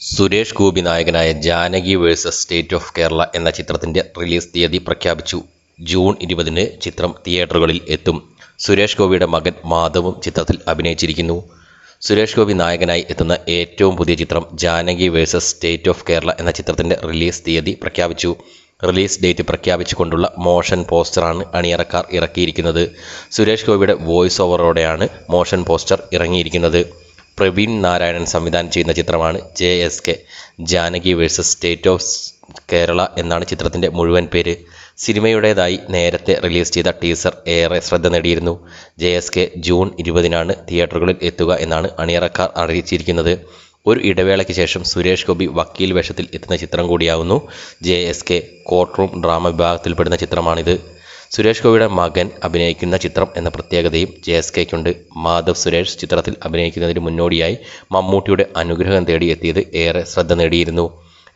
സുരേഷ് ഗോപി നായകനായ Janaki versus state of Kerala എന്ന ചിത്രത്തിന്റെ റിലീസ് തീയതി പ്രഖ്യാപിച്ചു. ജൂൺ ഇരുപതിന് ചിത്രം തിയേറ്ററുകളിൽ എത്തും. സുരേഷ് ഗോപിയുടെ മകൻ മാധവും ചിത്രത്തിൽ അഭിനയിച്ചിരിക്കുന്നു. സുരേഷ് ഗോപി നായകനായി എത്തുന്ന ഏറ്റവും പുതിയ ചിത്രം Janaki versus State of Kerala എന്ന ചിത്രത്തിന്റെ റിലീസ് തീയതി പ്രഖ്യാപിച്ചു. റിലീസ് ഡേറ്റ് പ്രഖ്യാപിച്ചുകൊണ്ടുള്ള മോഷൻ പോസ്റ്ററാണ് അണിയറക്കാർ ഇറക്കിയിരിക്കുന്നത്. സുരേഷ് ഗോപിയുടെ വോയിസ് ഓവറോടെയാണ് മോഷൻ പോസ്റ്റർ ഇറങ്ങിയിരിക്കുന്നത്. പ്രവീൺ നാരായണൻ സംവിധാനം ചെയ്യുന്ന ചിത്രമാണ് J S K Janaki versus state of Kerala എന്നാണ് ചിത്രത്തിന്റെ മുഴുവൻ പേര്. സിനിമയുടേതായി നേരത്തെ റിലീസ് ചെയ്ത ടീസർ ഏറെ ശ്രദ്ധ നേടിയിരുന്നു. ജെ എസ് കെ ജൂൺ ഇരുപതിനാണ് തിയേറ്ററുകളിൽ എത്തുക എന്നാണ് അണിയറക്കാർ അറിയിച്ചിരിക്കുന്നത്. ഒരു ഇടവേളയ്ക്ക് ശേഷം സുരേഷ് ഗോപി വക്കീൽ വേഷത്തിൽ എത്തുന്ന ചിത്രം കൂടിയാവുന്നു. J S K court room drama വിഭാഗത്തിൽപ്പെടുന്ന ചിത്രമാണിത്. സുരേഷ് ഗോപിയുടെ മകൻ അഭിനയിക്കുന്ന ചിത്രം എന്ന പ്രത്യേകതയും ജെ എസ് കെക്കുണ്ട്. മാധവ് സുരേഷ് ചിത്രത്തിൽ അഭിനയിക്കുന്നതിന് മുന്നോടിയായി മമ്മൂട്ടിയുടെ അനുഗ്രഹം തേടി എത്തിയത് ഏറെ ശ്രദ്ധ നേടിയിരുന്നു.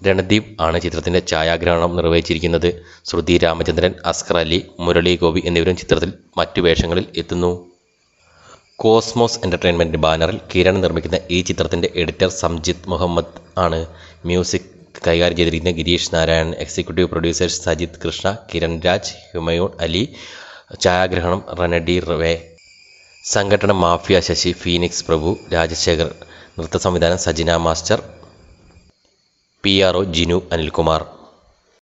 രണദീപ് ആണ് ചിത്രത്തിന്റെ ഛായാഗ്രഹണം നിർവഹിച്ചിരിക്കുന്നത്. ശ്രുതി രാമചന്ദ്രൻ അസ്കർ അലി മുരളി ഗോപി എന്നിവരും ചിത്രത്തിൽ മറ്റു വേഷങ്ങളിൽ എത്തുന്നു. കോസ്മോസ് എന്റർടൈൻമെന്റ് ബാനറിൽ കിരൺ നിർമ്മിക്കുന്ന ഈ ചിത്രത്തിന്റെ എഡിറ്റർ സംജിത് മുഹമ്മദ് ആണ്. മ്യൂസിക് കൈകാര്യം ചെയ്തിരിക്കുന്നത് ഗിരീഷ് നാരായൺ എക്സിക്യൂട്ടീവ് പ്രൊഡ്യൂസേഴ്സ് സജിത് കൃഷ്ണ കിരൺ രാജ് ഹുമയൂൺ അലി ഛായാഗ്രഹണം റനഡി റവേ സംഘടന മാഫിയ ശശി ഫീനിക്സ് പ്രഭു രാജശേഖർ നൃത്ത സംവിധാനം Sajina master P R O Jinu Anilkumar.